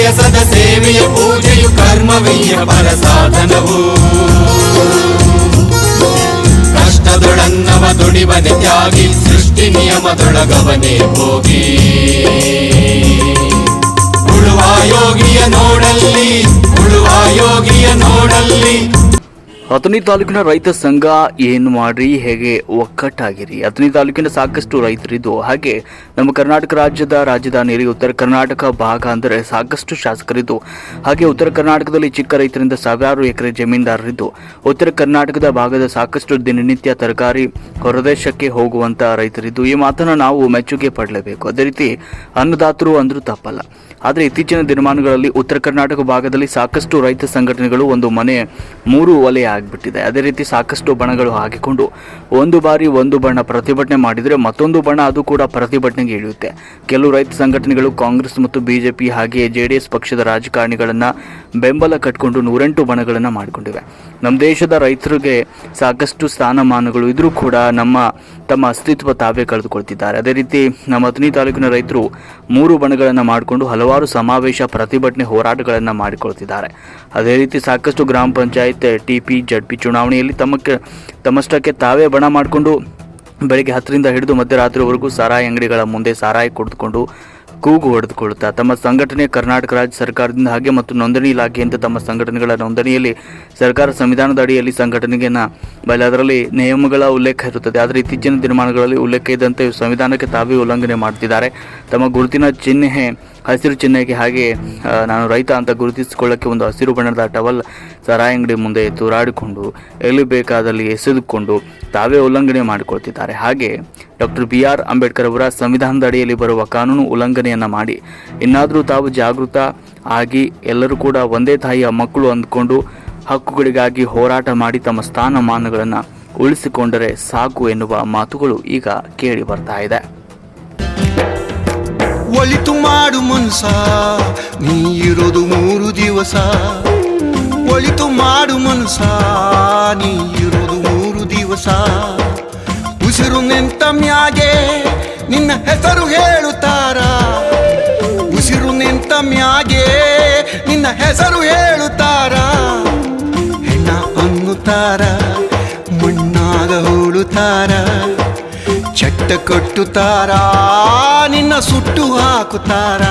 ಬಯಸದ ಸೇವೆಯ ಪೂಜೆಯು ಕರ್ಮವೀಯ ಪರ ಸಾಧನವು. ಕಷ್ಟದೊಡನ್ನವ ದುಡಿವನೆ ತ್ಯಾಗಿ, ಸೃಷ್ಟಿ ನಿಯಮದೊಳಗವನೇ ಹೋಗಿ. ಉಳುವ ಯೋಗಿಯ ನೋಡಲ್ಲಿ, ಉಳುವ ಯೋಗಿಯ ನೋಡಲ್ಲಿ ಅಥಣಿ ತಾಲೂಕಿನ ರೈತ ಸಂಘ ಏನು ಮಾಡ್ರಿ? ಹೇಗೆ ಒಕ್ಕಟ್ಟಾಗಿರಿ? ಅಥಣಿ ತಾಲೂಕಿನ ಸಾಕಷ್ಟು ರೈತರಿದ್ದು. ಹಾಗೆ ನಮ್ಮ ಕರ್ನಾಟಕ ರಾಜ್ಯದ ರಾಜಧಾನಿಯಲ್ಲಿ ಉತ್ತರ ಕರ್ನಾಟಕ ಭಾಗ ಅಂದರೆ ಸಾಕಷ್ಟು ಶಾಸಕರಿದ್ದು. ಹಾಗೆ ಉತ್ತರ ಕರ್ನಾಟಕದಲ್ಲಿ ಚಿಕ್ಕ ರೈತರಿಂದ ಸಾವಿರಾರು ಎಕರೆ ಜಮೀನ್ದಾರರಿದ್ದು. ಉತ್ತರ ಕರ್ನಾಟಕದ ಭಾಗದ ಸಾಕಷ್ಟು ದಿನನಿತ್ಯ ತರಕಾರಿ ಹೊರದೇಶಕ್ಕೆ ಹೋಗುವಂತ ರೈತರಿದ್ದು. ಈ ಮಾತನ್ನು ನಾವು ಮೆಚ್ಚುಗೆ ಪಡಲೇಬೇಕು. ಅದೇ ರೀತಿ ಅನ್ನದಾತರು ಅಂದರೂ ತಪ್ಪಲ್ಲ. ಆದರೆ ಇತ್ತೀಚಿನ ದಿನಮಾನಗಳಲ್ಲಿ ಉತ್ತರ ಕರ್ನಾಟಕ ಭಾಗದಲ್ಲಿ ಸಾಕಷ್ಟು ರೈತ ಸಂಘಟನೆಗಳು ಒಂದು ಮನೆ, ಮೂರು ವಲಯ ಆಗಿಬಿಟ್ಟಿದೆ. ಅದೇ ರೀತಿ ಸಾಕಷ್ಟು ಬಣಗಳು ಹಾಕಿಕೊಂಡು ಒಂದು ಬಾರಿ ಒಂದು ಬಣ್ಣ ಪ್ರತಿಭಟನೆ ಮಾಡಿದರೆ ಮತ್ತೊಂದು ಬಣ ಅದು ಕೂಡ ಪ್ರತಿಭಟನೆಗೆ ಇಳಿಯುತ್ತೆ. ಕೆಲವು ರೈತ ಸಂಘಟನೆಗಳು ಕಾಂಗ್ರೆಸ್ ಮತ್ತು ಬಿಜೆಪಿ ಹಾಗೆಯೇ ಜೆ ಡಿ ಎಸ್ ಪಕ್ಷದ ರಾಜಕಾರಣಿಗಳನ್ನು ಬೆಂಬಲ ಕಟ್ಕೊಂಡು ನೂರೆಂಟು ಬಣಗಳನ್ನು ಮಾಡಿಕೊಂಡಿವೆ. ನಮ್ಮ ದೇಶದ ರೈತರಿಗೆ ಸಾಕಷ್ಟು ಸ್ಥಾನಮಾನಗಳು ಇದ್ರೂ ಕೂಡ ನಮ್ಮ ತಮ್ಮ ಅಸ್ತಿತ್ವ ತಾವೇ ಕಳೆದುಕೊಳ್ತಿದ್ದಾರೆ. ಅದೇ ರೀತಿ ನಮ್ಮ ಅಥಣಿ ತಾಲೂಕಿನ ರೈತರು ಮೂರು ಬಣಗಳನ್ನು ಮಾಡಿಕೊಂಡು ಹಲವಾರು ಸಮಾವೇಶ ಪ್ರತಿಭಟನೆ ಹೋರಾಟಗಳನ್ನು ಮಾಡಿಕೊಳ್ತಿದ್ದಾರೆ. ಅದೇ ರೀತಿ ಸಾಕಷ್ಟು ಗ್ರಾಮ panchayat T P Z P ಚುನಾವಣೆಯಲ್ಲಿ ತಮ್ಮ ತಮ್ಮಷ್ಟಕ್ಕೆ ತಾವೇ ಬಣ ಮಾಡಿಕೊಂಡು ಬೆಳಗ್ಗೆ ಹತ್ತರಿಂದ ಹಿಡಿದು ಮಧ್ಯರಾತ್ರಿವರೆಗೂ ಸಾರಾಯಿ ಅಂಗಡಿಗಳ ಮುಂದೆ ಸಾರಾಯಿ ಕುಡಿದುಕೊಂಡು ಕೂಗು ಹೊಡೆದುಕೊಳ್ಳುತ್ತಾ ತಮ್ಮ ಸಂಘಟನೆ ಕರ್ನಾಟಕ ರಾಜ್ಯ ಸರ್ಕಾರದಿಂದ ಹಾಗೆ ಮತ್ತು ನೋಂದಣಿ ಇಲಾಖೆಯಿಂದ ತಮ್ಮ ಸಂಘಟನೆಗಳ ನೋಂದಣಿಯಲ್ಲಿ ಸರ್ಕಾರ ಸಂವಿಧಾನದ ಅಡಿಯಲ್ಲಿ ಸಂಘಟನೆಗೆನ ಬಯಲು ಅದರಲ್ಲಿ ನಿಯಮಗಳ ಉಲ್ಲೇಖ ಇರುತ್ತದೆ. ಆದರೆ ಇತ್ತೀಚಿನ ದಿನಮಾನಗಳಲ್ಲಿ ಉಲ್ಲೇಖ ಇದ್ದಂತೆ ಸಂವಿಧಾನಕ್ಕೆ ತಾವೇ ಉಲ್ಲಂಘನೆ ಮಾಡ್ತಿದ್ದಾರೆ. ತಮ್ಮ ಗುರುತಿನ ಚಿಹ್ನೆ, ಹಸಿರು ಚಿಹ್ನೆಗೆ ಹಾಗೆ ನಾನು ರೈತ ಅಂತ ಗುರುತಿಸಿಕೊಳ್ಳಕ್ಕೆ ಒಂದು ಹಸಿರು ಬಣ್ಣದ ಟವಲ್ ಸರಾಯಿ ಅಂಗಡಿ ಮುಂದೆ ತೂರಾಡಿಕೊಂಡು ಎಲ್ಲಿ ಬೇಕಾದಲ್ಲಿ ಎಸೆದುಕೊಂಡು ತಾವೇ ಉಲ್ಲಂಘನೆ ಮಾಡಿಕೊಳ್ತಿದ್ದಾರೆ. ಹಾಗೆ ಡಾಕ್ಟರ್ ಬಿ ಆರ್ ಅಂಬೇಡ್ಕರ್ ಅವರ ಸಂವಿಧಾನದ ಅಡಿಯಲ್ಲಿ ಬರುವ ಕಾನೂನು ಉಲ್ಲಂಘನೆಯನ್ನು ಮಾಡಿ, ಇನ್ನಾದರೂ ತಾವು ಜಾಗೃತ ಆಗಿ ಎಲ್ಲರೂ ಕೂಡ ಒಂದೇ ತಾಯಿಯ ಮಕ್ಕಳು ಅಂದ್ಕೊಂಡು ಹಕ್ಕುಗಳಿಗಾಗಿ ಹೋರಾಟ ಮಾಡಿ ತಮ್ಮ ಸ್ಥಾನಮಾನಗಳನ್ನು ಉಳಿಸಿಕೊಂಡರೆ ಸಾಕು ಎನ್ನುವ ಮಾತುಗಳು ಈಗ ಕೇಳಿ ಬರ್ತಾ ಇದೆ. ಒಳಿತು ಮಾಡು ಮನ್ಸ ನೀ ಇರೋದು ಮೂರು ದಿವಸ. ಒಳಿತು ಮಾಡು ಮನ್ಸ ನೀ ಇರೋದು ಮ್ಯಾಗೆ ನಿನ್ನ ಹೆಸರು ಹೇಳುತ್ತಾರ? ಉಸಿರು ನಿಂತ ಮ್ಯಾಗೆ ನಿನ್ನ ಹೆಸರು ಹೇಳುತ್ತಾರ? ಹೆಣ್ಣ ಅನ್ನುತ್ತಾರ? ಮಣ್ಣಾಗ ಹೂಳುತ್ತಾರ ಚಟ್ಟ ಕಟ್ಟುತ್ತಾರ? ನಿನ್ನ ಸುಟ್ಟು ಹಾಕುತ್ತಾರ?